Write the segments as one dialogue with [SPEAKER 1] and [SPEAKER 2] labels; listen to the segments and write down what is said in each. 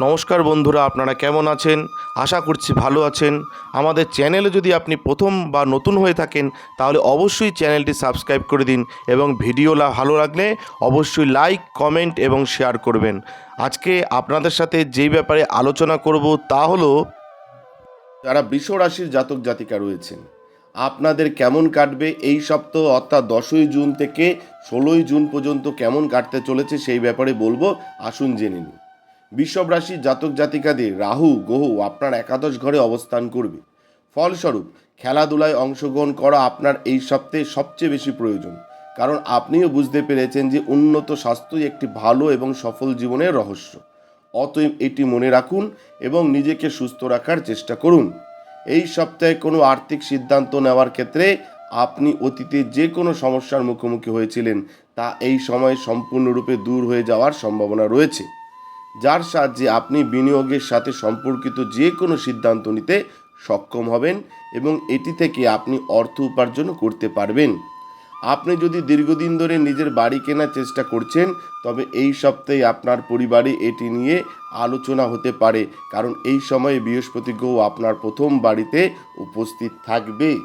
[SPEAKER 1] নমস্কার বন্ধুরা, আপনারা কেমন আছেন? আশা করছি ভালো আছেন। আমাদের চ্যানেলে যদি আপনি প্রথম বা নতুন হয়ে থাকেন, তাহলে অবশ্যই চ্যানেলটি সাবস্ক্রাইব করে দিন এবং ভিডিওলা ভালো লাগলে অবশ্যই লাইক, কমেন্ট এবং শেয়ার করবেন। আজকে আপনাদের সাথে যেই ব্যাপারে আলোচনা করব তা হলো, যারা বৃষ রাশির জাতক জাতিকা রয়েছেন, আপনাদের কেমন কাটবে এই সপ্তাহ অর্থাৎ দশই জুন থেকে ষোলোই জুন পর্যন্ত কেমন কাটতে চলেছে সেই ব্যাপারে বলব, আসুন জেনে নিন বৃষভ রাশির জাতক জাতিকাদের রাহু গ্রহ আপনার একাদশ ঘরে অবস্থান করবে। ফলস্বরূপ, খেলাধুলায় অংশগ্রহণ করা আপনার এই সপ্তাহে সবচেয়ে বেশি প্রয়োজন। কারণ আপনিও বুঝতে পেরেছেন যে উন্নত স্বাস্থ্যই একটি ভালো এবং সফল জীবনের রহস্য। অতএব এটি মনে রাখুন এবং নিজেকে সুস্থ রাখার চেষ্টা করুন। এই সপ্তাহে কোনো আর্থিক সিদ্ধান্ত নেওয়ার ক্ষেত্রে আপনি অতীতে যে কোনো সমস্যার মুখোমুখি হয়েছিলেন, তা এই সময় সম্পূর্ণরূপে দূর হয়ে যাওয়ার সম্ভাবনা রয়েছে। যার সাহায্যে আপনি বিনিয়োগের সাথে সম্পর্কিত যে কোনো সিদ্ধান্ত নিতে সক্ষম হবেন এবং এটি থেকে আপনি অর্থ উপার্জন করতে পারবেন। আপনি যদি দীর্ঘদিন ধরে নিজের বাড়ি কেনার চেষ্টা করছেন, তবে এই সপ্তাহে আপনার পরিবারে এটি নিয়ে আলোচনা হতে পারে, কারণ এই সময়ে বৃহস্পতি গ্রহ আপনার প্রথম বাড়িতে উপস্থিত থাকবে।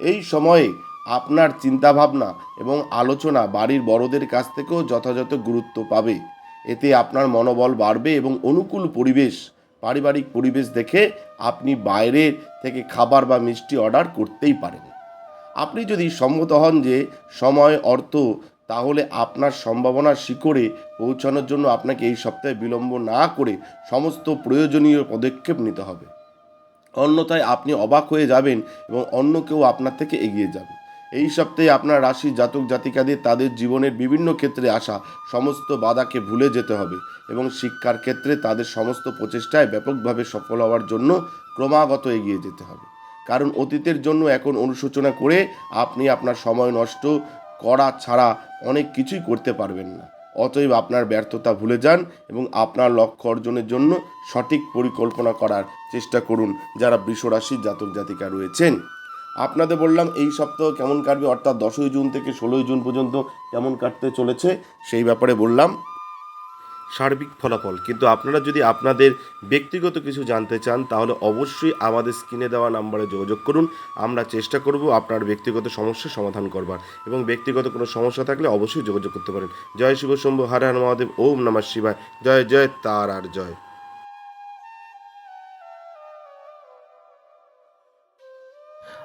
[SPEAKER 1] এই সময়ে আপনার চিন্তাভাবনা এবং আলোচনা বাড়ির বড়দের কাছ থেকেও যথাযথ গুরুত্ব পাবে। এতে আপনার মনোবল বাড়বে এবং অনুকূল পরিবেশ, পারিবারিক পরিবেশ দেখে আপনি বাইরে থেকে খাবার বা মিষ্টি অর্ডার করতেই পারেন। আপনি যদি সম্মত হন যে সময়, অর্থ, তাহলে আপনার সম্ভাবনার শিকড়ে পৌঁছানোর জন্য আপনাকে এই সপ্তাহে বিলম্ব না করে সমস্ত প্রয়োজনীয় পদক্ষেপ নিতে হবে। অন্যথায় আপনি অবাক হয়ে যাবেন এবং অন্য কেউ আপনার থেকে এগিয়ে যাবে। এই সপ্তাহে আপনার রাশি জাতক জাতিকাদের তাদের জীবনের বিভিন্ন ক্ষেত্রে আসা সমস্ত বাধাকে ভুলে যেতে হবে এবং শিক্ষার ক্ষেত্রে তাদের সমস্ত প্রচেষ্টায় ব্যাপকভাবে সফল হওয়ার জন্য ক্রমাগত এগিয়ে যেতে হবে। কারণ অতীতের জন্য এখন অনুশোচনা করে আপনি আপনার সময় নষ্ট করা ছাড়া অনেক কিছুই করতে পারবেন না। অতএব আপনার ব্যর্থতা ভুলে যান এবং আপনার লক্ষ্য অর্জনের জন্য সঠিক পরিকল্পনা করার চেষ্টা করুন যারা বৃষরাশির জাতক জাতিকা রয়েছেন। আপনাদের বললাম এই সপ্তাহ কেমন কাটবে, অর্থাৎ দশই জুন থেকে ষোলোই জুন পর্যন্ত কেমন কাটতে চলেছে, সেই ব্যাপারে বললাম। সার্বিক ফলাফল, কিন্তু আপনারা যদি আপনাদের ব্যক্তিগত কিছু জানতে চান, তাহলে অবশ্যই আমাদের স্ক্রিনে দেওয়া নাম্বারে যোগাযোগ করুন। আমরা চেষ্টা করব আপনার ব্যক্তিগত সমস্যার সমাধান করবার, এবং ব্যক্তিগত কোনো সমস্যা থাকলে অবশ্যই যোগাযোগ করতে পারেন। জয় শিব শম্ভু হর হর মহাদেব, ওম নমঃ শিবায়। জয় জয়, তার আর জয়।